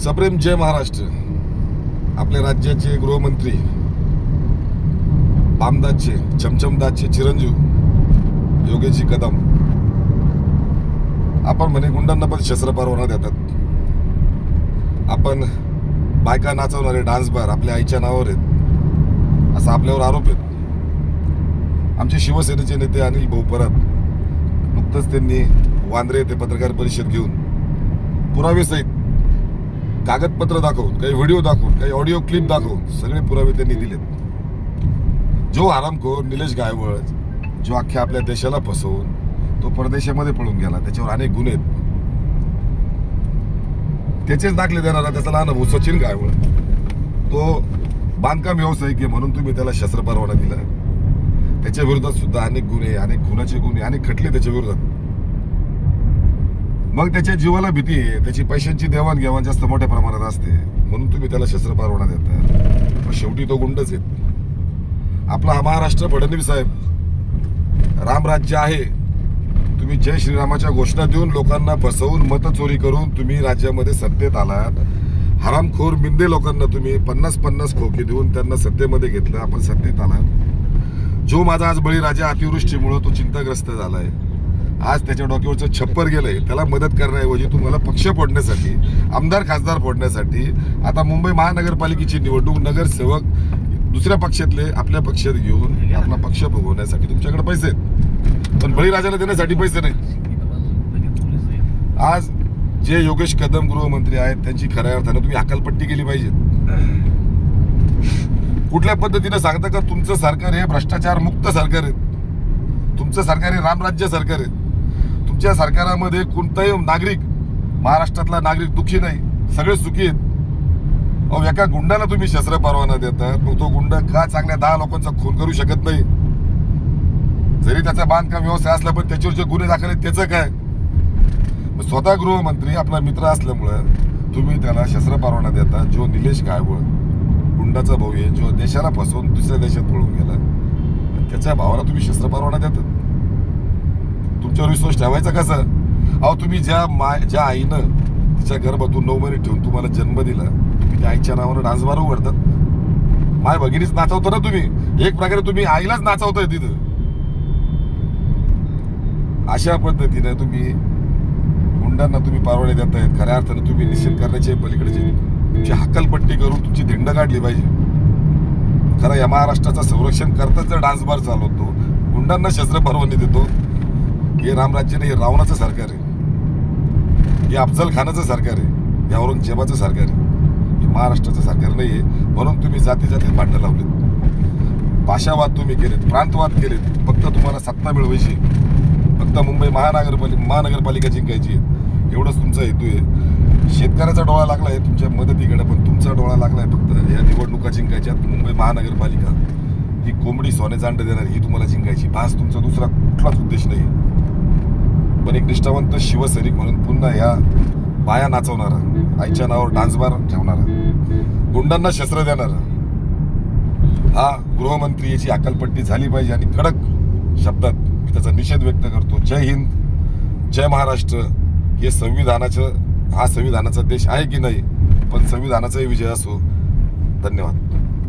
सप्रेम जय महाराष्ट्र. आपल्या राज्याचे गृहमंत्री बामदासचे चमचमदासचे चिरंजीव योगेशी कदम. आपण म्हणे गुंडांना पण शस्त्र परवाना देतात. आपण बायका नाचवणारे डान्स बार आपल्या आईच्या नावावर आहेत. असा आपल्यावर आरोप आहेत. आमचे शिवसेनेचे नेते अनिल भाऊ परब नुकतंच त्यांनी वांद्रे येथे पत्रकार परिषद घेऊन पुरावेसहित कागदपत्र दाखवून काही व्हिडिओ दाखवून काही ऑडिओ क्लिप दाखवून सगळे पुरावे त्यांनी दिलेत. जो आरामखोर निलेश गायवळ जो अख्ख्या आपल्या देशाला फसवून तो परदेशामध्ये पळून गेला त्याच्यावर अनेक गुन्हे आहेत. त्याचेच दाखले देणारा त्याचा लहान भाऊ सचिन गायवळ. तो बांधकाम व्यावसायिक आहे म्हणून तुम्ही त्याला शस्त्र परवाना दिला त्याच्या विरोधात सुद्धा अनेक गुन्हे अनेक खुनाचे गुन्हे अनेक खटले त्याच्या विरोधात. मग त्याच्या जीवाला भीती आहे. त्याची पैशांची देवाणघेवाण जास्त मोठ्या प्रमाणात असते. म्हणून तुम्ही त्याला शस्त्र परवाना देता. पण शेवटी तो गुंडच आहे. आपला हा महाराष्ट्र फडणवीस साहेब रामराज्य आहे. तुम्ही जय श्रीरामाच्या घोषणा देऊन लोकांना फसवून मत चोरी करून तुम्ही राज्यामध्ये सत्तेत आलात. हरामखोर बिंदे लोकांना तुम्ही पन्नास पन्नास खोके देऊन त्यांना सत्तेमध्ये घेतलं. आपण सत्तेत आलात. जो माझा आज बळीराजा अतिवृष्टीमुळं तो चिंताग्रस्त झाला आहे आज त्याच्या डोक्यावरचं छप्पर गेलंय. त्याला मदत करण्याऐवजी तुम्हाला पक्ष फोडण्यासाठी आमदार खासदार फोडण्यासाठी आता मुंबई महानगरपालिकेची निवडणूक नगरसेवक दुसऱ्या पक्षातले आपल्या पक्षात घेऊन आपला पक्ष भोगवण्यासाठी तुमच्याकडे पैसे आहेत. पण बळीराजाला देण्यासाठी पैसे नाही आज जे योगेश कदम गृहमंत्री आहेत त्यांची खऱ्या अर्थानं तुम्ही अकलपट्टी केली पाहिजे कुठल्या पद्धतीनं सांगता का तुमचं सरकार हे भ्रष्टाचार मुक्त सरकार आहे? तुमचं सरकार हे रामराज्य सरकार आहे. आमच्या सरकारामध्ये कोणताही नागरिक महाराष्ट्रातला नागरिक दुखी नाही सगळे सुखी आहेत. अहो एका गुंडाला तुम्ही शस्त्र परवाना देतात मग तो गुंड का चांगल्या दहा लोकांचा खून करू शकत नाही? जरी त्याचा बांधकाम व्यवसाय असला पण त्याच्यावर जे गुन्हे दाखल आहेत त्याचं काय? स्वतः गृहमंत्री आपला मित्र असल्यामुळं तुम्ही त्याला शस्त्र परवाना देता जो निलेश गायवळ गुंडाचा भाऊ आहे जो देशाला फसवून दुसऱ्या देशात पळून गेला. त्याच्या भावाला तुम्ही शस्त्र परवाना देतात. तुमच्यावर विश्वास ठेवायचा कसा? अहो तुम्ही ज्या माय ज्या आईनं तिच्या गर्भातून नऊ महिने ठेवून तुम्हाला जन्म दिला तुम्ही त्या आईच्या नावानं डान्स बार उघडतात. माय भगिनीच नाचवतो ना तुम्ही. एक प्रकारे तुम्ही आईलाच नाचवताय तिथं. अशा पद्धतीने तुम्ही गुंडांना तुम्ही परवाने देतायत. खऱ्या अर्थानं तुम्ही निश्चित करण्याचे पलीकडचे तुमची हक्कलपट्टी करून तुमची धिंड काढली पाहिजे. खरं या महाराष्ट्राचं संरक्षण करताच जर डान्स बार चालवतो गुंडांना शस्त्र परवानगी देतो हे रामराज्य नाही हे रावणाचं सरकार आहे. हे अफजल खानाचं सरकार आहे. हे औरंगजेबाचं सरकार आहे. हे महाराष्ट्राचं सरकार नाही आहे. म्हणून तुम्ही जाती जातीत भांडणं लावलेत. भाषावाद तुम्ही केलेत प्रांतवाद केलेत. फक्त तुम्हाला सत्ता मिळवायची फक्त मुंबई महानगरपालिका महानगरपालिका जिंकायची आहे. एवढंच तुमचा हेतू आहे. शेतकऱ्याचा डोळा लागला आहे तुमच्या मदतीकडे पण तुमचा डोळा लागला आहे फक्त या निवडणुका जिंकायच्या मुंबई महानगरपालिका. ही कोंबडी सोने जांड देणार ही तुम्हाला जिंकायची. भास तुमचा दुसरा कुठलाच उद्देश नाही. पण एक निष्ठावंत शिवसैनिक म्हणून पुन्हा या बाया नाचवणारा आईच्या नावावर डान्स बार ठेवणारा गुंडांना शस्त्र देणारा हा गृहमंत्री याची अकलपट्टी झाली पाहिजे आणि कडक शब्दात मी त्याचा निषेध व्यक्त करतो. जय हिंद जय महाराष्ट्र. हे संविधानाचं हा संविधानाचा देश आहे की नाही? पण संविधानाचाही विजय असो. धन्यवाद.